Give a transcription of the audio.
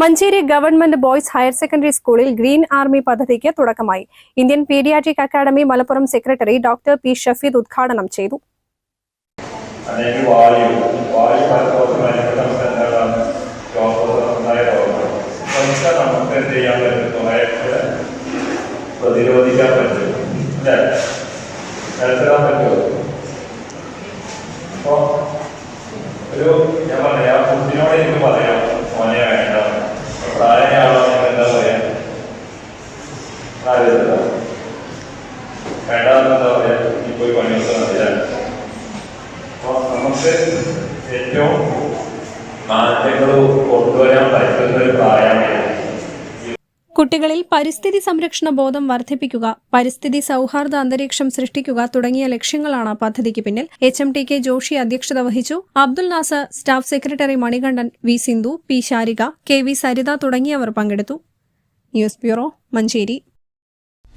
Manjeri government boys higher secondary സ്കൂളിൽ green army പദ്ധതിക്ക് തുടക്കമായി. Indian paediatric academy Malappuram secretary doctor P Shafeed ഉദ്ഘാടനം ചെയ്തു. ഒരു ഞാൻ പറയാം പ്രായമാണ് കുട്ടികളിൽ പരിസ്ഥിതി സംരക്ഷണ ബോധം വർദ്ധിപ്പിക്കുക പരിസ്ഥിതി സൗഹാർദ്ദ അന്തരീക്ഷം സൃഷ്ടിക്കുക തുടങ്ങിയ ലക്ഷ്യങ്ങളാണ് പദ്ധതിക്ക് പിന്നിൽ. H M T K Joshi അധ്യക്ഷത വഹിച്ചു. Abdul Nasar staff secretary Manikandan V Sindhu P Sarika K V Saritha തുടങ്ങിയവർ പങ്കെടുത്തു. News bureau Manjeri.